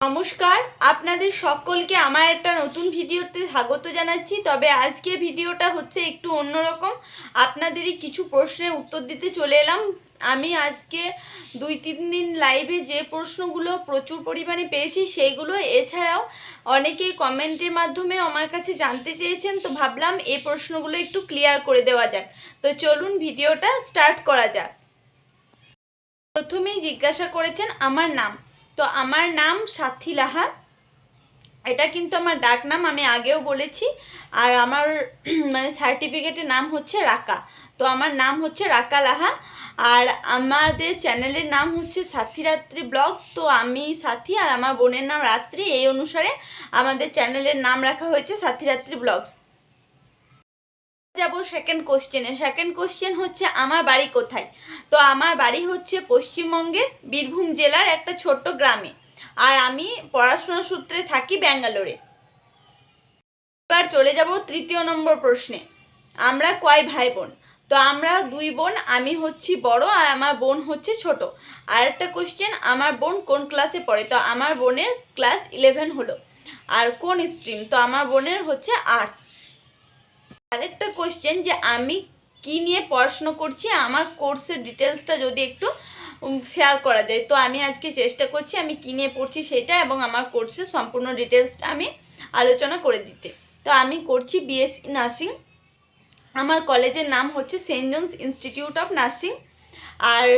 নমস্কার, আপনাদের সকলকে আমার একটা নতুন ভিডিওতে স্বাগত জানাচ্ছি। তবে আজকে ভিডিওটা হচ্ছে একটু অন্যরকম। আপনাদেরই কিছু প্রশ্নের উত্তর দিতে চলে এলাম। আমি আজকে দুই তিন দিন লাইভে যে প্রশ্নগুলো প্রচুর পরিমাণে পেয়েছি সেইগুলো এছাড়াও অনেকেই কমেন্টের মাধ্যমে আমার কাছে জানতে চেয়েছেন, তো ভাবলাম এই প্রশ্নগুলো একটু ক্লিয়ার করে দেওয়া যাক। তো চলুন ভিডিওটা স্টার্ট করা যাক। প্রথমেই জিজ্ঞাসা করেছেন, আমার নাম? তো আমার নাম সাথী লাহা এটা কিন্তু আমার ডাক নাম, আমি আগেও বলেছি। আর আমার মানে সার্টিফিকেটের নাম হচ্ছে রাকা। তো আমার নাম হচ্ছে রাকা লাহা। আর আমাদের চ্যানেলের নাম হচ্ছে সাথী রাত্রি ব্লগস। তো আমি সাথী আর আমার বোনের নাম রাত্রি। এই অনুসারে আমাদের চ্যানেলের নাম রাখা হয়েছে সাথী রাত্রি ব্লগস। যাব সেকেন্ড কোশ্চেনে সেকেন্ড কোশ্চেন হচ্ছে, আমার বাড়ি কোথায়? তো আমার বাড়ি হচ্ছে পশ্চিমবঙ্গের বীরভূম জেলার একটা ছোট্ট গ্রামে। আর আমি পড়াশোনা সূত্রে থাকি ব্যাঙ্গালোরে। এবার চলে যাব তৃতীয় নম্বর প্রশ্নে। আমরা কয় ভাই বোন তো আমরা দুই বোন, আমি হচ্ছি বড় আর আমার বোন হচ্ছে ছোট। আর একটা কোশ্চেন আমার বোন কোন ক্লাসে পড়ে? তো আমার বোনের ক্লাস ইলেভেন হলো। আর কোন স্ট্রিম তো আমার বোনের হচ্ছে আর্টস আরেকটা কোশ্চেন যে আমি কি নিয়ে পড়াশুনো করছি? আমার কোর্সের ডিটেলসটা যদি একটু শেয়ার করা যায়। তো আমি আজকে চেষ্টা করছি আমি কী নিয়ে পড়ছি সেটা এবং আমার কোর্সের সম্পূর্ণ ডিটেলসটা আমি আলোচনা করে দিতে। তো আমি করছি বিএসসি নার্সিং আমার কলেজের নাম হচ্ছে saint Johns institute of nursing আর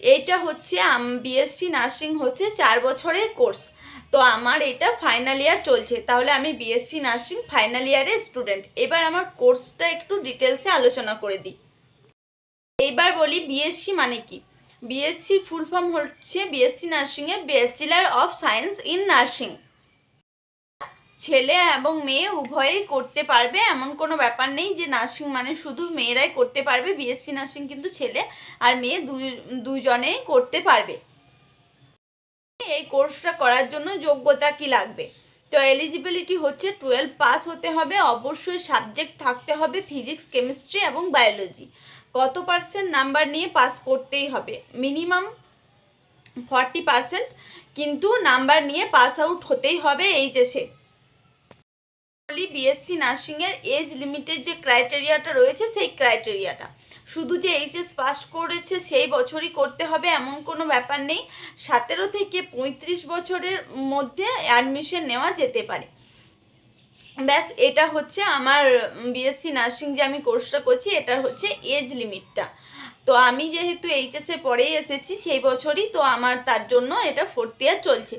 এইটা হচ্ছে বিএসসি নার্সিং হচ্ছে চার বছরের কোর্স তো আমার এটা ফাইনাল ইয়ার চলছে। তাহলে আমি বিএসসি নার্সিং ফাইনাল ইয়ারের স্টুডেন্ট এবার আমার কোর্সটা একটু ডিটেলসে আলোচনা করে দিই। এইবার বলি বিএসসি মানে কি? বিএসসি ফুল ফর্ম হচ্ছে BSc নার্সিংয়ে bachelor of science in nursing ছেলে এবং মেয়ে উভয়েই করতে পারবে, এমন কোনো ব্যাপার নেই যে নার্সিং মানে শুধু মেয়েরাই করতে পারবে বিএসসি নার্সিং কিন্তু ছেলে আর মেয়ে দুই, দুজনেই করতে পারবে। এই কোর্সটা করার জন্য যোগ্যতা কি লাগবে? তো এলিজিবিলিটি হচ্ছে টুয়েলভ পাস হতে হবে, অবশ্যই সাবজেক্ট থাকতে হবে ফিজিক্স কেমিস্ট্রি এবং বায়োলজি কত পার্সেন্ট নাম্বার নিয়ে পাস করতেই হবে? মিনিমাম ফর্টি পার্সেন্ট কিন্তু নাম্বার নিয়ে পাস আউট হতেই হবে এইচএসে বলি বিএসসি নার্সিংয়ের এজ লিমিটের যে ক্রাইটেরিয়াটা রয়েছে, সেই ক্রাইটেরিয়াটা শুধু যে এইচএস পাস করেছে, সেই বছরই করতে হবে, এমন কোনো ব্যাপার নেই। সতেরো থেকে পঁয়ত্রিশ বছরের মধ্যে অ্যাডমিশন নেওয়া যেতে পারে। ব্যাস, এটা হচ্ছে আমার বিএসসি নার্সিং যে আমি কোর্সটা করছি, এটা হচ্ছে এজ লিমিটটা তো আমি যেহেতু এইচএসে পরেই এসেছি, সেই বছরই তো আমার তার জন্য এটা ফোর্থ ইয়ার চলছে।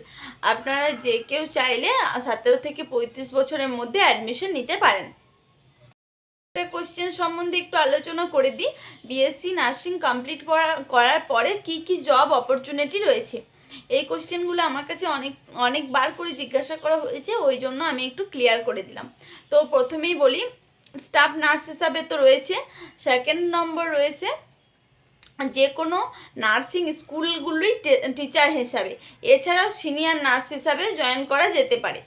আপনারা যে কেউ চাইলে সতেরো থেকে পঁয়ত্রিশ বছরের মধ্যে অ্যাডমিশন নিতে পারেন। একটা কোশ্চেন সম্বন্ধে একটু আলোচনা করে দিই। বিএসসি নার্সিং কমপ্লিট করার পরে কি কি জব অপরচুনিটি রয়েছে? এই কোশ্চেনগুলো আমার কাছে অনেক, অনেকবার করে জিজ্ঞাসা করা হয়েছে, ওই জন্য আমি একটু ক্লিয়ার করে দিলাম। তো প্রথমেই বলি স্টাফ নার্স হিসাবে তো রয়েছে সেকেন্ড নম্বর রয়েছে যে কোনো নার্সিং স্কুলগুলোই টিচার হিসাবে। এছাড়াও সিনিয়র নার্স হিসাবে জয়েন করা যেতে পারে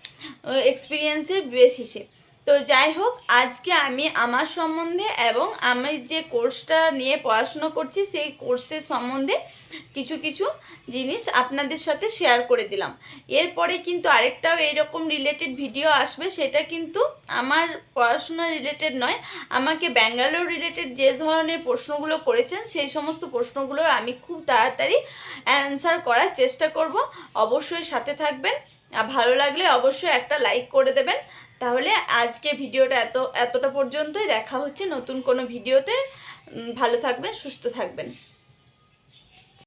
এক্সপিরিয়েন্সের বেসিসে তো যাই হোক আজকে আমি আমার সম্বন্ধে এবং আমি যে কোর্সটা নিয়ে পড়াশুনো করছি, সেই কোর্সের সম্বন্ধে কিছু কিছু জিনিস আপনাদের সাথে শেয়ার করে দিলাম। এরপরে কিন্তু আরেকটাও এরকম রিলেটেড ভিডিও আসবে, সেটা কিন্তু আমার পড়াশোনা রিলেটেড নয়, আমাকে ব্যাঙ্গালোর রিলেটেড যে ধরনের প্রশ্নগুলো করেছেন, সেই সমস্ত প্রশ্নগুলোর আমি খুব তাড়াতাড়ি অ্যান্সার করার চেষ্টা করব। অবশ্যই সাথে থাকবেন। ভালো লাগলে অবশ্যই একটা লাইক করে দেবেন। তাহলে আজকে ভিডিওটা এত, এতটা পর্যন্তই। দেখা হচ্ছে নতুন কোনো ভিডিওতে। ভালো থাকবেন, সুস্থ থাকবেন।